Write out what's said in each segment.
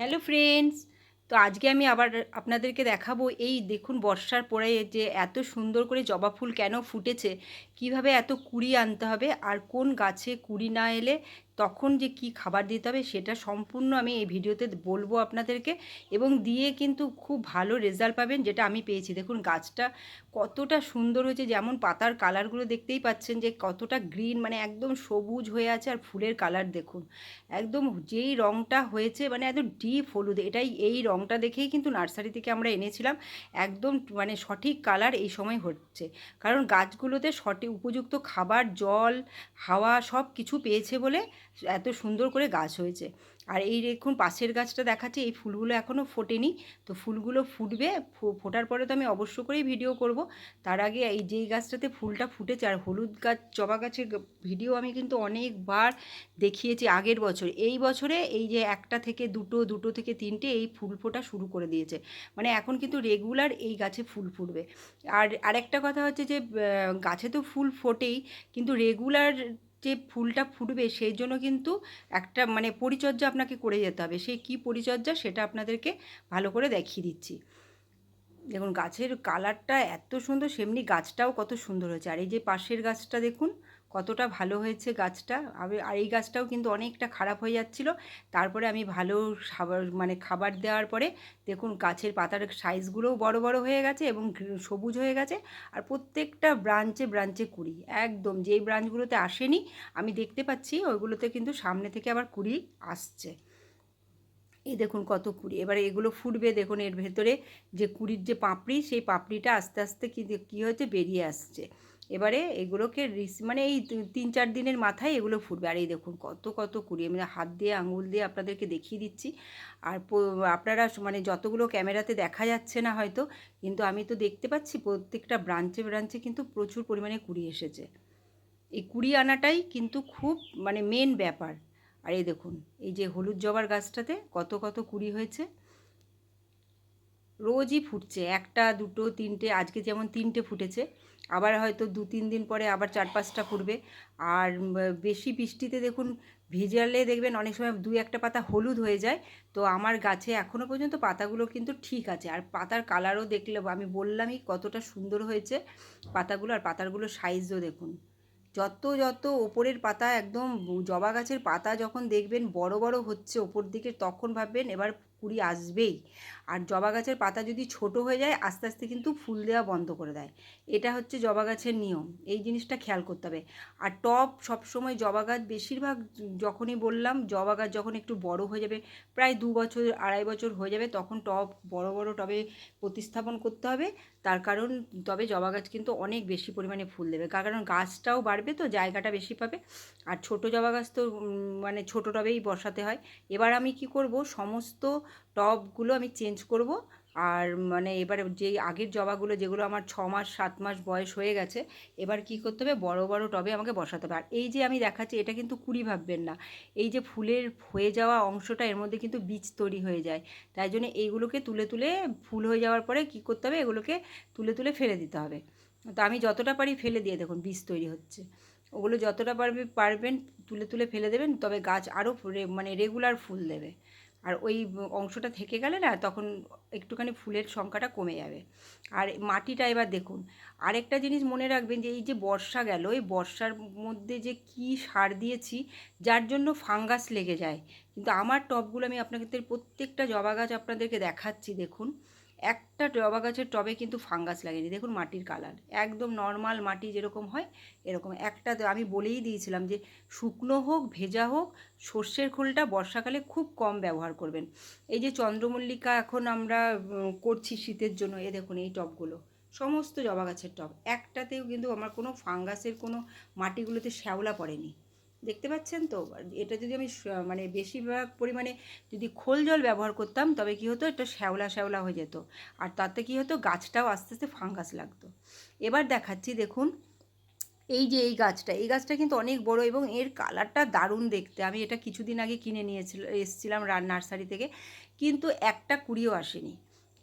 Hello friends তো আজকে আমি আবার আপনাদেরকে দেখাবো এই দেখুন বর্ষার পরে যে এত সুন্দর করে জবা ফুল কেন ফুটেছে, কীভাবে এত কুড়ি আনতে হবে আর কোন গাছে কুড়ি না এলে তখন যে কি খাবার দিতে হবে সেটা সম্পূর্ণ আমি এই ভিডিওতে বলব আপনাদেরকে এবং দিয়ে কিন্তু খুব ভালো রেজাল্ট পাবেন যেটা আমি পেয়েছি। দেখুন, গাছটা কতটা সুন্দর হয়েছে, যেমন পাতার কালারগুলো দেখতেই পাচ্ছেন যে কতটা গ্রিন মানে একদম সবুজ হয়ে আছে আর ফুলের কালার দেখুন। একদম যেই রঙটা হয়েছে মানে একদম ডিপ হলুদ, এটাই এই রঙটা দেখেই কিন্তু নার্সারি থেকে আমরা এনেছিলাম। একদম মানে সঠিক কালার এই সময় হচ্ছে। কারণ গাছগুলোতে সঠিক উপযুক্ত খাবার, জল, হাওয়া সব কিছু পেয়েছে বলে এত সুন্দর করে গাছ হয়েছে। আর এই দেখুন পাশের গাছটা দেখাচ্ছে, এই ফুলগুলো এখনও ফোটেনি। তো ফুলগুলো ফুটবে ফোটার পরে তো আমি অবশ্য করেই ভিডিও করব। তার আগে এই যেই গাছটাতে ফুলটা ফুটেছে আর হলুদ গাছ, জবা গাছের ভিডিও আমি কিন্তু অনেকবার দেখিয়েছি আগের বছর। এই বছরে এই যে একটা থেকে দুটো দুটো থেকে তিনটে এই ফুল ফোটা শুরু করে দিয়েছে। মানে এখন কিন্তু রেগুলার এই গাছে ফুল ফুটবে। আর আরেকটা কথা হচ্ছে যে গাছে তো ফুল ফোটেই, কিন্তু রেগুলার যে ফুলটা ফুটবে সেই জন্য কিন্তু একটা মানে পরিচর্যা আপনাকে করে যেতে হবে। সেই কী পরিচর্যা সেটা আপনাদেরকে ভালো করে দেখিয়ে দিচ্ছি। দেখুন গাছের কালারটা এত সুন্দর, সেমনি গাছটাও কত সুন্দর হয়েছে। আর এই যে পাশের গাছটা দেখুন কতটা ভালো হয়েছে গাছটা? আমি, আর এই গাছটাও কিন্তু অনেকটা খারাপ হয়ে যাচ্ছিল। তারপরে আমি ভালো খাবার মানে খাবার দেওয়ার পরে দেখুন গাছের পাতার সাইজগুলোও বড় বড় হয়ে গেছে এবং সবুজ হয়ে গেছে। আর প্রত্যেকটা ব্রাঞ্চে ব্রাঞ্চে কুড়ি, একদম। যেই ব্রাঞ্চগুলোতে আসেনি, আমি দেখতে পাচ্ছি ওইগুলোতে কিন্তু সামনে থেকে আবার কুড়ি আসছে। এই দেখুন কত কুড়ি। এবারে এগুলো ফুটবে দেখুন এর ভেতরে যে কুড়ির যে পাপড়ি, সেই পাপড়িটা আস্তে আস্তে কী কী হয়েছে, বেরিয়ে আসছে। এবারে এগুলোকে মানে এই তিন চার দিনের মাথায় এগুলো ফুটবে। আর এই দেখুন কত কত কুড়ি আমি হাত দিয়ে, আঙুল দিয়ে আপনাদেরকে দেখিয়ে দিচ্ছি। আর আপনারা মানে যতগুলো ক্যামেরাতে দেখা যাচ্ছে না হয়তো, কিন্তু আমি তো দেখতে পাচ্ছি প্রত্যেকটা ব্রাঞ্চে ব্রাঞ্চে কিন্তু প্রচুর পরিমাণে কুড়ি এসেছে। এই কুড়ি আনাটাই কিন্তু খুব মানে মেন ব্যাপার। আর এই দেখুন, এই যে হলুদ জবার গাছটাতে কত কত কুড়ি হয়েছে। রোজই ফুটছে। একটা, দুটো, তিনটে, আজকে যেমন তিনটে ফুটেছে, আবার হয়তো দু, তিন দিন পরে আবার চার, পাঁচটা ফুটবে। আর বেশি বৃষ্টিতে দেখুন, ভিজালে দেখবেন অনেক সময় দুই একটা পাতা হলুদ হয়ে যায়। তো আমার গাছে এখনও পর্যন্ত পাতাগুলো কিন্তু ঠিক আছে। আর পাতার কালারও দেখলে আমি বললামই কতটা সুন্দর হয়েছে পাতাগুলো। আর পাতাগুলো সাইজও দেখুন, যত যত ওপরের পাতা একদম জবা গাছের পাতা যখন দেখবেন বড় বড় হচ্ছে ওপর দিকে, তখন ভাববেন এবার কুড়ি আসবেই। আর জবা গাছের পাতা যদি ছোট হয়ে যায়, আস্তে আস্তে কিন্তু ফুল দেওয়া বন্ধ করে দেয়। এটা হচ্ছে জবা গাছের নিয়ম। এই জিনিসটা খেয়াল করতে হবে। আর টপ সবসময় জবা গাছ বেশিরভাগ যখনই বললাম, জবা গাছ যখন একটু বড় হয়ে যাবে, প্রায় দু বছর, আড়াই বছর হয়ে যাবে, তখন টপ বড় বড় টবে প্রতিস্থাপন করতে হবে। তার কারণ তবে জবা গাছ কিন্তু অনেক বেশি পরিমাণে ফুল দেবে। কারণ গাছটাও বাড়বে তো, জায়গাটা বেশি পাবে। আর ছোট জবা গাছ তো মানে ছোট টবেই বসাতে হয়। এবার আমি কি করব, সমস্ত টবগুলো আমি চেঞ্জ করব। আর মানে এবারে যেই আগের জবাগুলো, যেগুলো আমার ছ মাস, সাত মাস বয়স হয়ে গেছে, এবার কি করতে হবে? বড় বড় টবে আমাকে বসাতে হবে। আর এই যে আমি দেখাচ্ছি, এটা কিন্তু কুড়ি ভাববেন না। এই যে ফুলের হয়ে যাওয়া অংশটা, এর মধ্যে কিন্তু বীজ তৈরি হয়ে যায়। তাই জন্য এইগুলোকে তুলে তুলে ফুল হয়ে যাওয়ার পরে কি করতে হবে? এগুলোকে তুলে তুলে ফেলে দিতে হবে। তো আমি যতটা পারি ফেলে দিয়ে দেখুন, বীজ তৈরি হচ্ছে। ওগুলো যতটা পারবে, পারবেন, তুলে তুলে ফেলে দেবেন। তবে গাছ আরও মানে রেগুলার ফুল দেবে। আর ওই অংশটা থেকে গেলে না তখন একটুখানি ফুলের সংখ্যাটা কমে যাবে। আর মাটিটা এবার দেখুন, আরেকটা জিনিস মনে রাখবেন যে এই যে বর্ষা গেল, এই বর্ষার মধ্যে যে কি সার দিয়েছি, যার জন্য ফাঙ্গাস লেগে যায়। কিন্তু আমার টবগুলো আমি আপনাদের, প্রত্যেকটা জবা গাছ আপনাদেরকে দেখাচ্ছি, দেখুন। একটা জবা গাছের টবে কিন্তু ফাঙ্গাস লাগেনি। দেখুন মাটির কালার। একদম নর্মাল মাটি যেরকম হয়, এরকম। একটা আমি বলেই দিয়েছিলাম যে, শুকনো হোক, ভেজা হোক, সর্ষের খোলটা বর্ষাকালে খুব কম ব্যবহার করবেন। এই যে চন্দ্রমল্লিকা এখন আমরা করছি শীতের জন্য, এ দেখুন এই টবগুলো। সমস্ত জবা গাছের টব। একটাতেও কিন্তু আমার কোনো ফাঙ্গাসের কোনো মাটিগুলোতে শ্যাওলা পড়েনি। দেখতে পাচ্ছেন তো? এটা যদি আমি মানে বেশিরভাগ পরিমাণে যদি খোল জল ব্যবহার করতাম, তবে কী হতো? একটা শ্যাওলা শ্যাওলা হয়ে যেত। আর তাতে কী হতো? গাছটাও আস্তে আস্তে ফাঙ্গাস লাগতো। এবার দেখাচ্ছি, দেখুন। এই যে এই গাছটা এই গাছটা কিন্তু অনেক বড় এবং এর কালারটা দারুণ দেখতে। আমি এটা কিছুদিন আগে কিনে নিয়েছিল, এসেছিলাম নার্সারি থেকে। কিন্তু একটা কুড়িও আসেনি।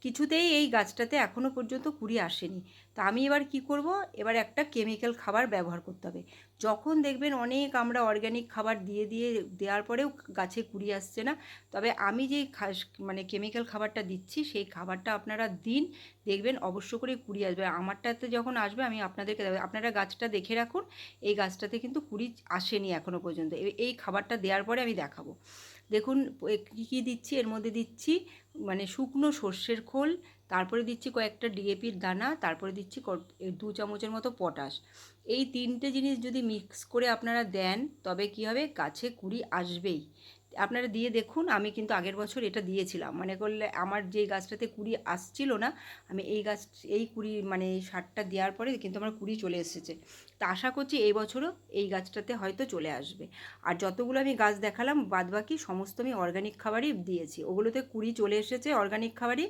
কিছুতেই এই গাছটাতে এখনও পর্যন্ত কুড়ি আসেনি। তা আমি এবার কি করব? এবার একটা কেমিক্যাল খাবার ব্যবহার করতে হবে। যখন দেখবেন অনেক আমরা অর্গ্যানিক খাবার দিয়ে দিয়ে দেওয়ার পরেও গাছে কুড়ি আসছে না, তবে আমি খাস মানে কেমিক্যাল খাবারটা দিচ্ছি, সেই খাবারটা আপনারা দিন, দেখবেন অবশ্য করে কুড়ি আসবে। আমারটাতে যখন আসবে, আমি আপনাদেরকে দেবো আপনারা গাছটা দেখে রাখুন, এই গাছটাতে কিন্তু কুড়ি আসেনি এখনও পর্যন্ত। এই খাবারটা দেওয়ার পরে আমি দেখাবো। দেখুন কী কী দিচ্ছি? এর মধ্যে দিচ্ছি মানে শুকনো সর্ষের খোল, তারপরে দিচ্ছি কয়েকটা ডিএপির দানা, তারপরে দিচ্ছি দু চামচের মতো পটাশ। এই তিনটে জিনিস যদি মিক্স করে আপনারা দেন, তবে কি হবে? কাছে কুড়ি আসবেই। আপনারা দিয়ে দেখুন, আমি কিন্তু আগের বছর এটা দিয়েছিলাম। মানে করলে আমার যে গাছটাতে কুড়ি আসছিল না, আমি এই গাছ, এই কুড়ি মানে এই সারটা দেওয়ার পরে কিন্তু আমার কুড়ি চলে এসেছে। তা আশা করছি এই বছরও এই গাছটাতে হয়তো চলে আসবে। আর যতগুলো আমি গাছ দেখালাম, বাদবাকি সমস্ত আমি অর্গানিক খাবারই দিয়েছি। ওগুলোতে কুড়ি চলে এসেছে অর্গানিক খাবারই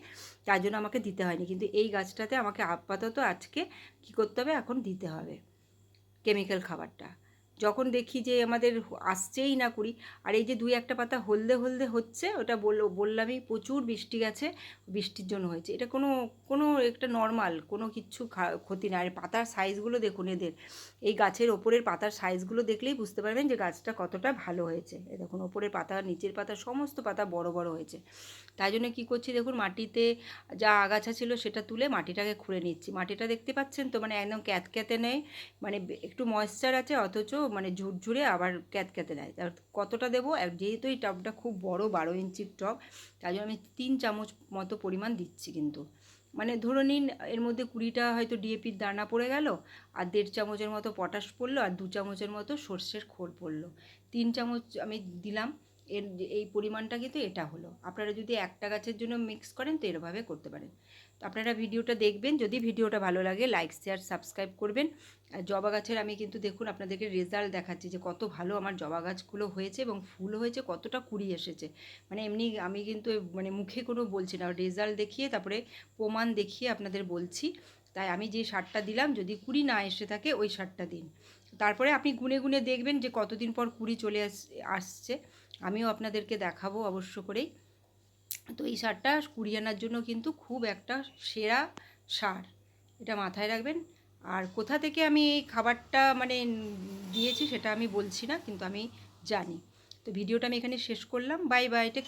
তার জন্য আমাকে দিতে হয়নি। কিন্তু এই গাছটাতে আমাকে আপাতত আজকে কী করতে হবে? এখন দিতে হবে। কেমিক্যাল খাবারটা। যখন দেখি যে আমাদের আসছেই না কুড়ি, আর এই যে দুই একটা পাতা হলদে হলদে হচ্ছে, ওটা বলল, বললামই প্রচুর বৃষ্টি গেছে, বৃষ্টির জন্য হয়েছে। এটা কোনো কোনো একটা নর্মাল কোনো কিচ্ছু ক্ষতি না। আর পাতার সাইজগুলো দেখুন এদের। এই গাছের ওপরের পাতার সাইজগুলো দেখলেই বুঝতে পারবেন যে গাছটা কতটা ভালো হয়েছে। দেখুন, ওপরের পাতা, নিচের পাতা, সমস্ত পাতা বড় বড় হয়েছে। তাই জন্য কী করছি দেখুন, মাটিতে যা আগাছা ছিল সেটা তুলে মাটিটাকে খুঁড়ে নিচ্ছি। মাটিটা দেখতে পাচ্ছেন তো মানে একদম ক্যাতক্যাতে নেই মানে একটু ময়েশ্চার আছে, অথচ মানে ঝুরঝুরে আবার ক্যাতক্যাতে নেয় কতটা দেবো? যেহেতু এই টবটা খুব বড়, বারো ইঞ্চির টব, তাই জন্য আমি তিন চামচ মতো পরিমাণ দিচ্ছি কিন্তু। মানে ধরে নিন, এর মধ্যে কুড়িটা হয়তো ডিএপির দানা পড়ে গেল, আর দেড় চামচের মতো পটাশ পড়ল, আর দু চামচের মতো সর্ষের খোল পড়ল। তিন চামচ আমি দিলাম এর এই পরিমাণটা কিন্তু এটা হলো। আপনারা যদি একটা গাছের জন্য মিক্স করেন, তো এরভাবে করতে পারেন। তো আপনারা ভিডিওটা দেখবেন, যদি ভিডিওটা ভালো লাগে লাইক শেয়ার সাবস্ক্রাইব করবেন। আর জবা গাছের আমি কিন্তু দেখুন আপনাদেরকে রেজাল্ট দেখাচ্ছি যে কত ভালো আমার জবা গাছগুলো হয়েছে এবং ফুল হয়েছে, কতটা কুড়ি এসেছে। মানে এমনি আমি কিন্তু মানে মুখে কোনো বলছি না। রেজাল্ট দেখিয়ে, তারপরে প্রমাণ দেখিয়ে আপনাদের বলছি। তাই আমি যে সারটা দিলাম, যদি কুড়ি না এসে থাকে, ওই সারটা দিন। তারপরে আপনি গুনে গুনে দেখবেন যে কতদিন পর কুড়ি চলে আস- আসছে। আমিও আপনাদেরকে দেখাবো অবশ্য করেই। তো এই সারটা কুড়ি আনার জন্য কিন্তু খুব একটা সেরা সার এটা মাথায় রাখবেন। আর কোথা থেকে আমি এই খাবারটা মানে দিয়েছি সেটা আমি বলছি না, কিন্তু আমি জানি। তো ভিডিওটা আমি এখানে শেষ করলাম। Bye bye, take